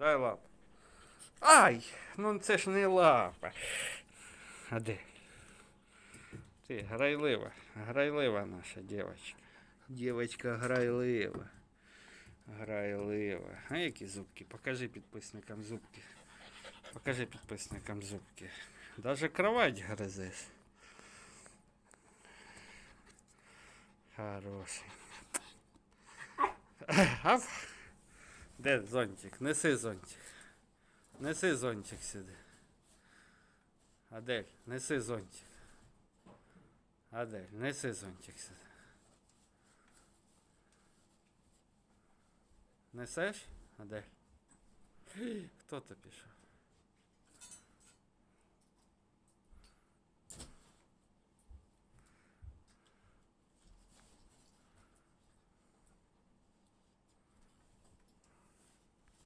Дай лапу. Ай! Ну це ж не лапа. А де? Ти грайлива, грайлива наша дівчинка. Дівчинка грайлива. Грайлива. А які зубки? Покажи підписникам зубки. Покажи підписникам зубки. Даже кровать гризеш. Хороший. Аф. Де зонтик? Неси зонтик. Неси зонтик сюди. Адель, неси зонтик. Адель, неси зонтик сюди. Несеш? Адель? Хто то пішов?